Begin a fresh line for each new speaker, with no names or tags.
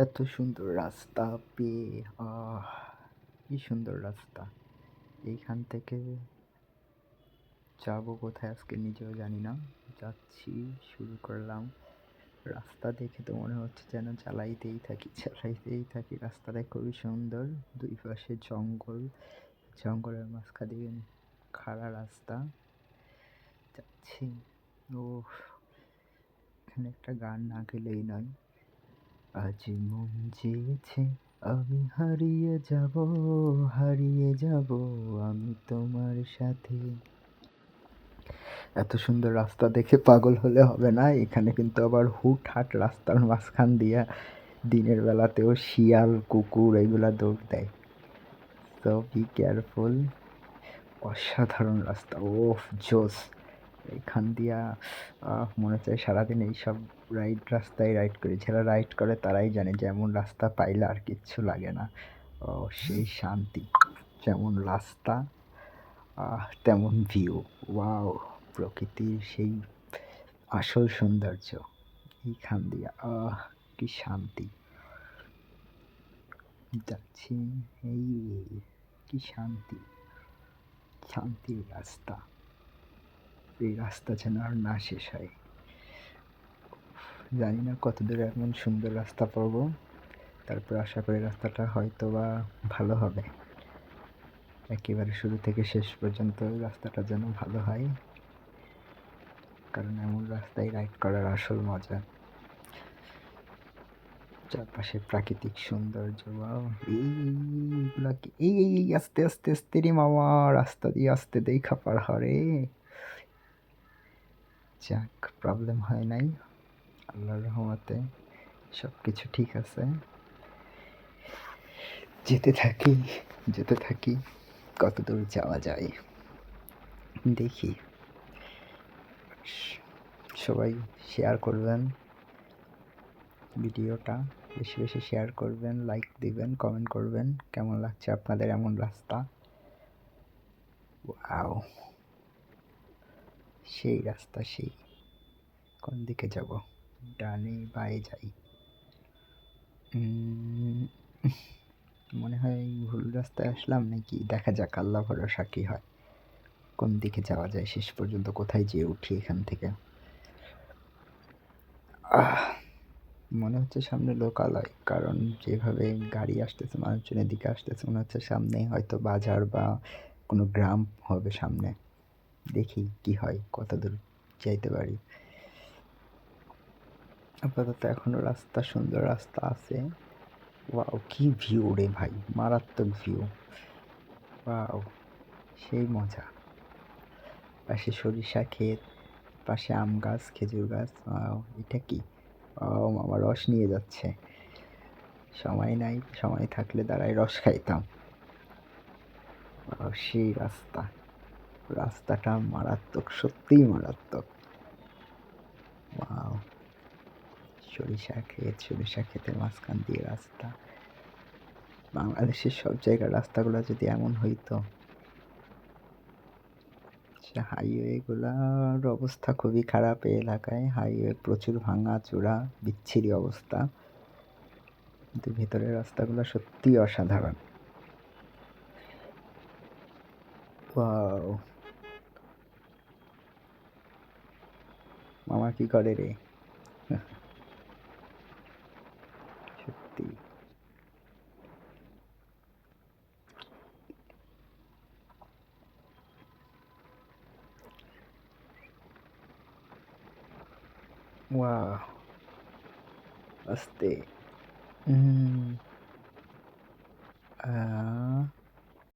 এত সুন্দর রাস্তা পেয়ে, আহ, কি সুন্দর রাস্তা। এইখান থেকে যাব কোথায় আজকে নিজেও জানি না। যাচ্ছি, শুরু করলাম। রাস্তা দেখে তো মনে হচ্ছে যেন চালাইতেই থাকি চালাইতেই থাকি। রাস্তাটা খুবই সুন্দর, দুই পাশে জঙ্গল। জঙ্গলের মাঝখান দিয়ে খাড়া রাস্তা। যাচ্ছি। ও এখানে একটা গান না গেলেই নয়। আজ মন চেয়েছে, আমি হারিয়ে যাব হারিয়ে যাব আমি তোমার সাথে। এত সুন্দর রাস্তা দেখে পাগল হলে হবে না, এখানে কিন্তু আবার হুটহাট রাস্তার মাঝখান দিয়া দিনের বেলাতেও শিয়াল, কুকুর এগুলা দৌড় দেয়। তো বি কেয়ারফুল অসাধারণ রাস্তা, ওফ, জোস। এখান দিয়া মনে চায় সারাদিন এইসব রাইড রাস্তায় রাইড করি। যারা রাইড করে তারাই জানে যেমন রাস্তা পাইলে আর কিচ্ছু লাগে না। ও, সেই শান্তি। যেমন রাস্তা তেমন ভিউ ওয়াও প্রকৃতির সেই আসল সৌন্দর্য। এইখান দিয়া, আহ, কি শান্তি। যাচ্ছি এই, কি শান্তি। শান্তির রাস্তা। এই রাস্তা যেন আর না শেষ হয়। জানি না কত দূরে এমন সুন্দর রাস্তা পাব। তারপর আশা করি রাস্তাটা হয়তো বা ভালো হবে। একেবারে শুরু থেকে শেষ পর্যন্ত রাস্তাটা যেন ভালো হয়। কারণ এমন রাস্তায় রাইড করার আসল মজা। চারপাশে প্রাকৃতিক সৌন্দর্য এইগুলা এই এই আস্তে আস্তে আস্তে রে মামা, রাস্তা দিয়ে আসতে দেখা পার হরে যাক প্রবলেম হয় নাই। আল্লাহর রহমতে সব কিছু ঠিক আছে। যেতে থাকি যেতে থাকি, কত দূর যাওয়া যায়? দেখি। সবাই শেয়ার করবেন ভিডিওটা, বেশি বেশি শেয়ার করবেন লাইক দিবেন কমেন্ট করবেন। কেমন লাগছে আপনাদের এমন রাস্তা? ওয়াও সেই রাস্তা সেই। কোন দিকে যাব? ডানে বায়ে যাই। মনে হয় ভুল রাস্তায় আসলাম নাকি? দেখা যাক, আল্লাহ ভরসা কী হয়। কোন দিকে যাওয়া যায়? শেষ পর্যন্ত কোথায় যেয়ে উঠি এখান থেকে? মনে হচ্ছে সামনে লোকালয়, কারণ যেভাবে গাড়ি আসতেছে মানুষজন এদিকে আসতেছে, মনে হচ্ছে সামনে হয়তো বাজার বা কোনো গ্রাম হবে সামনে। দেখি কি হয়, কত দূর যাইতে পারি। আপাতত এখনও রাস্তা, সুন্দর রাস্তা আছে। ওয়াও, কি ভিউ রে ভাই, মারাত্মক ভিউ ওয়াও, সেই মজা। পাশে সরিষা ক্ষেত, পাশে আম গাছ, খেজুর গাছ এটা কি? ও মামা রস নিয়ে যাচ্ছে। সময় নাই, সময় থাকলে দাঁড়ায় রস খাইতাম। সেই রাস্তা। রাস্তাটা মারাত্মক, সত্যিই মারাত্মক। ওয়াও, সরিষা ক্ষেত, সরিষা ক্ষেতের মাঝখান দিয়ে রাস্তা। বাংলাদেশের সব জায়গার রাস্তাগুলো যদি এমন হইতো হাইওয়েগুলোর অবস্থা খুবই খারাপ এই এলাকায়। হাইওয়ে প্রচুর ভাঙা, চূড়া, বিচ্ছিরি অবস্থা। কিন্তু ভেতরের রাস্তাগুলো সত্যিই অসাধারণ। মামা কি করে রে সত্যি Wow. Pasti. Hmm. Ah.